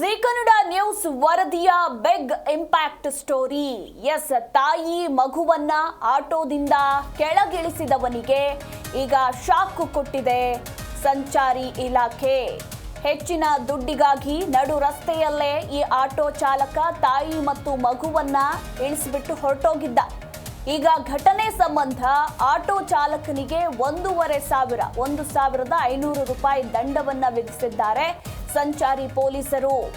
G Kannada news ವರದಿಯ big impact story. S, ತಾಯಿ ಮಗುವನ್ನ ಆಟೋದಿಂದ ಕೆಳಗಿಳಿಸಿದವನಿಗೆ ಈಗ ಶಾಕ್ ಕೊಟ್ಟಿದೆ ಸಂಚಾರಿ ಇಲಾಖೆ. ಹೆಚ್ಚಿನ ದುಡ್ಡಿಗಾಗಿ ನಡು ರಸ್ತೆಯಲ್ಲೇ ಈ ಆಟೋ ಚಾಲಕ ತಾಯಿ ಮತ್ತು ಮಗುವನ್ನ ಇಳಿಸಿಬಿಟ್ಟು ಹೊರಟೋಗಿದ್ದ. ಈಗ ಘಟನೆ ಸಂಬಂಧ ಆಟೋ ಚಾಲಕನಿಗೆ ಒಂದೂವರೆ ಸಾವಿರ, ಒಂದು ಸಾವಿರದ ಐನೂರು ರೂಪಾಯಿ ದಂಡವನ್ನ ವಿಧಿಸಿದ್ದಾರೆ ಸಂಚಾರಿ ಪೊಲೀಸರು.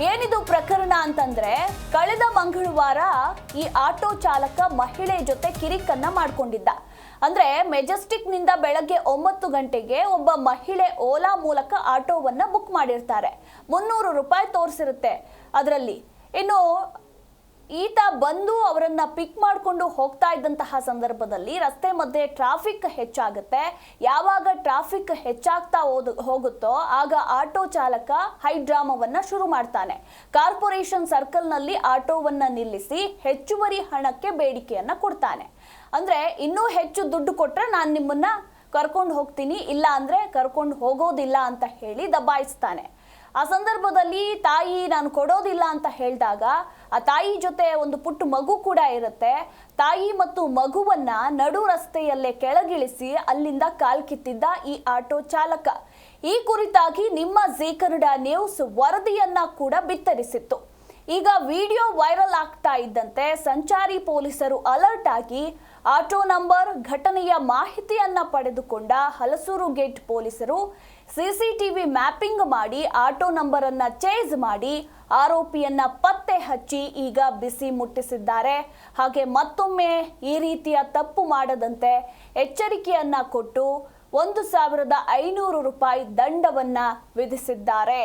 ಏನಿದು ಪ್ರಕರಣ ಅಂತಂದ್ರೆ, ಕಳೆದ ಮಂಗಳವಾರ ಈ ಆಟೋ ಚಾಲಕ ಮಹಿಳೆ ಜೊತೆ ಕಿರಿಕನ್ನ ಮಾಡ್ಕೊಂಡಿದ್ದ. ಅಂದ್ರೆ ಮೆಜೆಸ್ಟಿಕ್ನಿಂದ ಬೆಳಗ್ಗೆ ಒಂಬತ್ತು ಗಂಟೆಗೆ ಒಬ್ಬ ಮಹಿಳೆ ಓಲಾ ಮೂಲಕ ಆಟೋವನ್ನ ಬುಕ್ ಮಾಡಿರ್ತಾರೆ. ಮುನ್ನೂರು ರೂಪಾಯಿ ತೋರಿಸಿರುತ್ತೆ ಅದರಲ್ಲಿ. ಇನ್ನು ಈತ ಬಂದು ಅವರನ್ನ ಪಿಕ್ ಮಾಡಿಕೊಂಡು ಹೋಗ್ತಾ ಇದ್ದಂತಹ ಸಂದರ್ಭದಲ್ಲಿ ರಸ್ತೆ ಮಧ್ಯೆ ಟ್ರಾಫಿಕ್ ಹೆಚ್ಚಾಗುತ್ತೆ. ಯಾವಾಗ ಟ್ರಾಫಿಕ್ ಹೆಚ್ಚಾಗ್ತಾ ಹೋದ, ಹೋಗುತ್ತೋ ಆಗ ಆಟೋ ಚಾಲಕ ಹೈ ಡ್ರಾಮವನ್ನ ಶುರು ಮಾಡ್ತಾನೆ. ಕಾರ್ಪೊರೇಷನ್ ಸರ್ಕಲ್ನಲ್ಲಿ ಆಟೋವನ್ನ ನಿಲ್ಲಿಸಿ ಹೆಚ್ಚುವರಿ ಹಣಕ್ಕೆ ಬೇಡಿಕೆಯನ್ನ ಕೊಡ್ತಾನೆ. ಅಂದ್ರೆ ಇನ್ನೂ ಹೆಚ್ಚು ದುಡ್ಡು ಕೊಟ್ರೆ ನಾನು ನಿಮ್ಮನ್ನ ಕರ್ಕೊಂಡು ಹೋಗ್ತೀನಿ ಇಲ್ಲ ಅಂದ್ರೆ ಕರ್ಕೊಂಡು ಹೋಗೋದಿಲ್ಲ ಅಂತ ಹೇಳಿ ದಬಾಯಿಸ್ತಾನೆ. ಆ ಸಂದರ್ಭದಲ್ಲಿ ತಾಯಿ ನಾನು ಕೊಡೋದಿಲ್ಲ ಅಂತ ಹೇಳಿದಾಗ ಆ ತಾಯಿ ಜೊತೆ ಒಂದು ಪುಟ್ಟ ಮಗು ಕೂಡ ಇರುತ್ತೆ. ತಾಯಿ ಮತ್ತು ಮಗುವನ್ನ ನಡು ರಸ್ತೆಯಲ್ಲೇ ಕೆಳಗಿಳಿಸಿ ಅಲ್ಲಿಂದ ಕಾಲ್ ಕಿತ್ತಿದ್ದ ಈ ಆಟೋ ಚಾಲಕ. ಈ ಕುರಿತಾಗಿ ನಿಮ್ಮ ಜಿ ಕನ್ನಡ ನ್ಯೂಸ್ ವರದಿಯನ್ನ ಕೂಡ ಬಿತ್ತರಿಸಿತ್ತು. ಈಗ ವಿಡಿಯೋ ವೈರಲ್ ಆಗ್ತಾ ಇದ್ದಂತೆ ಸಂಚಾರಿ ಪೊಲೀಸರು ಅಲರ್ಟ್ ಆಗಿ ಆಟೋ ನಂಬರ್, ಘಟನೆಯ ಮಾಹಿತಿಯನ್ನ ಪಡೆದುಕೊಂಡ ಹಲಸೂರು ಗೇಟ್ ಪೊಲೀಸರು ಸಿಸಿಟಿವಿ ಮ್ಯಾಪಿಂಗ್ ಮಾಡಿ ಆಟೋ ನಂಬರ್ ಅನ್ನ ಚೇಂಜ್ ಮಾಡಿ ಆರೋಪಿಯನ್ನ ಪತ್ತೆ ಹಚ್ಚಿ ಈಗ ಬಿಸಿ ಮುಟ್ಟಿಸಿದ್ದಾರೆ. ಹಾಗೆ ಮತ್ತೊಮ್ಮೆ ಈ ರೀತಿಯ ತಪ್ಪು ಮಾಡದಂತೆ ಎಚ್ಚರಿಕೆಯನ್ನ ಕೊಟ್ಟು ಒಂದು ಸಾವಿರದ ಐನೂರು ರೂಪಾಯಿ ದಂಡವನ್ನ ವಿಧಿಸಿದ್ದಾರೆ.